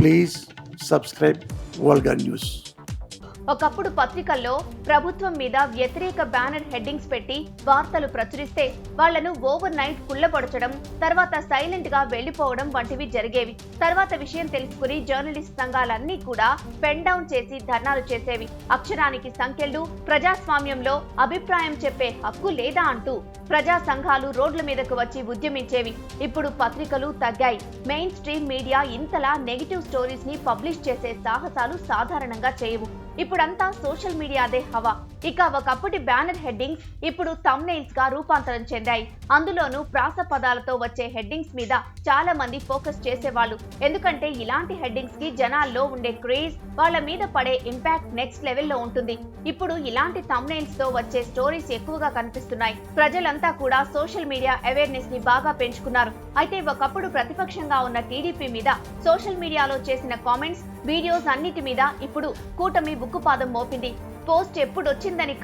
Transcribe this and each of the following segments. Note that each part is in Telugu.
Please subscribe Volga News. ఒకప్పుడు పత్రికల్లో ప్రభుత్వం మీద వ్యతిరేక బ్యానర్ హెడ్డింగ్స్ పెట్టి వార్తలు ప్రచురిస్తే వాళ్ళను ఓవర్ నైట్ కుళ్ళబొడచడం తర్వాత సైలెంట్గా వెళ్ళిపోవడం వంటివి జరిగేవి. తర్వాత విషయం తెలుసుకుని జర్నలిస్ట్ సంఘాలన్నీ కూడా పెన్ డౌన్ చేసి ధర్నాలు చేసేవి. అక్షరానికి సంఖ్యలు ప్రజాస్వామ్యంలో అభిప్రాయం చెప్పే హక్కు లేదా అంటూ ప్రజా సంఘాలు రోడ్ల మీదకు వచ్చి ఉద్యమించేవి. ఇప్పుడు పత్రికలు తగ్గాయి. మెయిన్ స్ట్రీమ్ మీడియా ఇంతలా నెగిటివ్ స్టోరీస్ని పబ్లిష్ చేసే సాహసాలు సాధారణంగా చేయవు. ఇప్పుడంతా సోషల్ మీడియాదే హవా. ఇక ఒకప్పటి బ్యానర్ హెడ్డింగ్స్ ఇప్పుడు thumbnails గా రూపాంతరం చెందాయి. అందులోనూ ప్రాస పదాలతో వచ్చే హెడ్డింగ్స్ మీద చాలా మంది ఫోకస్ చేసేవాళ్ళు. ఎందుకంటే ఇలాంటి హెడ్డింగ్స్కి జనాల్లో ఉండే క్రేజ్ వాళ్ళ మీద పడే ఇంపాక్ట్ నెక్స్ట్ లెవెల్లో ఉంటుంది. ఇప్పుడు ఇలాంటి thumbnails తో వచ్చే స్టోరీస్ ఎక్కువగా కనిపిస్తున్నాయి. ప్రజలంతా కూడా సోషల్ మీడియా అవేర్నెస్ని బాగా పెంచుకున్నారు. అయితే ఒకప్పుడు ప్రతిపక్షంగా ఉన్న టీడీపీ మీద సోషల్ మీడియాలో చేసిన కామెంట్స్ వీడియోస్ అన్నిటి మీద ఇప్పుడు కూటమి ఉక్కుపాదం మోపింది. పోస్ట్ ఎప్పుడు వచ్చిందని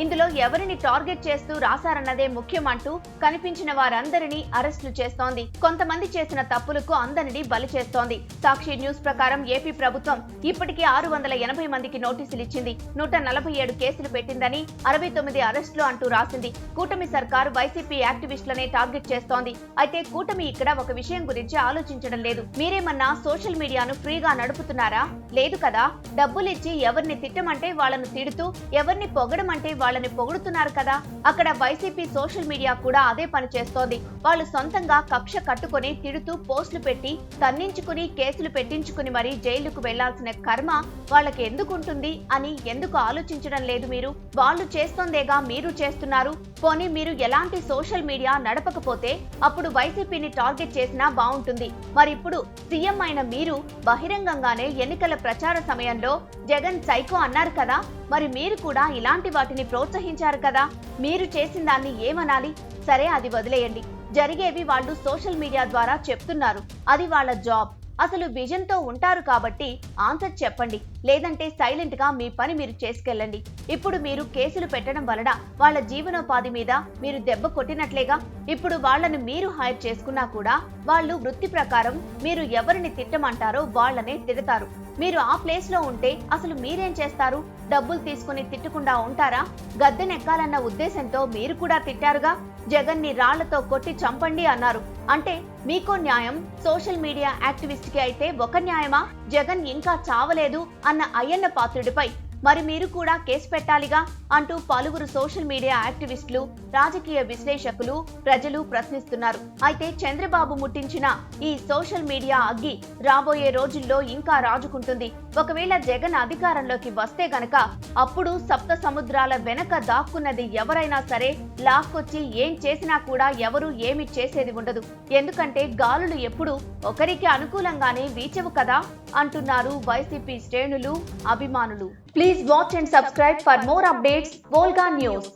ఇందులో ఎవరిని టార్గెట్ చేస్తూ రాశారన్నదే ముఖ్యం అంటూ కనిపించిన వారందరినీ అరెస్టులు చేస్తోంది. కొంతమంది చేసిన తప్పులకు అందరినీ బలి చేస్తోంది. సాక్షి న్యూస్ ప్రకారం ఏపీ ప్రభుత్వం ఇప్పటికే ఆరు వందల ఎనభై మందికి నోటీసులు ఇచ్చింది. నూట నలభై ఏడు కేసులు పెట్టిందని అరవై తొమ్మిది అరెస్టులు అంటూ రాసింది. కూటమి సర్కార్ వైసీపీ యాక్టివిస్టులనే టార్గెట్ చేస్తోంది. అయితే కూటమి ఇక్కడ ఒక విషయం గురించి ఆలోచించడం లేదు. మీరేమన్నా సోషల్ మీడియాను ఫ్రీగా నడుపుతున్నారా? లేదు కదా. డబ్బులిచ్చి ఎవరిని తిట్టమంటే వాళ్ళను తిడుతూ ఎవరిని పొగడమంటే వాళ్ళని పొగుడుతున్నారు కదా. అక్కడ వైసీపీ సోషల్ మీడియా కూడా అదే పని చేస్తోంది. వాళ్ళు సొంతంగా కక్ష కట్టుకొని తిడుతూ పోస్టులు పెట్టి తన్నించుకుని కేసులు పెట్టించుకుని మరీ జైలుకు వెళ్ళాల్సిన కర్మ వాళ్ళకి ఎందుకు ఉంటుంది అని ఎందుకు ఆలోచించడం లేదు మీరు? వాళ్ళు చేస్తోందేగా మీరు చేస్తున్నారు. పోనీ మీరు ఎలాంటి సోషల్ మీడియా నడపకపోతే అప్పుడు వైసీపీని టార్గెట్ చేసినా బాగుంటుంది. మరి ఇప్పుడు సీఎం అయిన మీరు బహిరంగంగానే ఎన్నికల ప్రచార సమయంలో జగన్ సైకో అన్నారు కదా. మరి మీరు కూడా ఇలాంటి వాటిని ప్రోత్సహించారు కదా? మీరు చేసిన దాన్ని ఏమనాలి? సరే అది వదిలేయండి. జరిగేవి వాళ్ళు సోషల్ మీడియా ద్వారా చెప్తున్నారు. అది వాళ్ళ జాబ్. అసలు విజన్తో ఉంటారు కాబట్టి ఆన్సర్ చెప్పండి. లేదంటే సైలెంట్గా మీ పని మీరు చేసుకెళ్ళండి. ఇప్పుడు మీరు కేసులు పెట్టడం వలన వాళ్ళ జీవనోపాధి మీద మీరు దెబ్బ కొట్టినట్లేగా? ఇప్పుడు వాళ్ళని మీరు హైర్ చేసుకున్నా కూడా వాళ్ళు వృత్తి ప్రకారం మీరు ఎవరిని తిట్టమంటారో వాళ్ళనే తిడతారు. మీరు ఆ ప్లేస్లో ఉంటే అసలు మీరేం చేస్తారు? డబ్బులు తీసుకుని తిట్టకుండా ఉంటారా? గద్దెనెక్కాలన్న ఉద్దేశంతో మీరు కూడా తిట్టారుగా? జగన్ని రాళ్ళతో కొట్టి చంపండి అన్నారు. అంటే మీకో న్యాయం? సోషల్ మీడియా యాక్టివిస్ట్కి అయితే ఒక న్యాయమా? జగన్ ఇంకా చావలేదు అన్న అయ్యన్న పాత్రుడిపై మరి మీరు కూడా కేసు పెట్టాలిగా అంటూ పలువురు సోషల్ మీడియా యాక్టివిస్టులు రాజకీయ విశ్లేషకులు ప్రజలు ప్రశ్నిస్తున్నారు. అయితే చంద్రబాబు ముట్టించిన ఈ సోషల్ మీడియా అగ్గి రాబోయే రోజుల్లో ఇంకా రాజుకుంటుంది. ఒకవేళ జగన్ అధికారంలోకి వస్తే గనక అప్పుడు సప్త సముద్రాల వెనక దాక్కున్నది ఎవరైనా సరే లాక్కొచ్చి ఏం చేసినా కూడా ఎవరు ఏమి చేసేది ఉండదు. ఎందుకంటే గాలులు ఎప్పుడు ఒకరికి అనుకూలంగానే వీచవు కదా. అంటున్నారు వైసీపీ శ్రేణులు అభిమానులు. Please watch and subscribe for more updates Volga news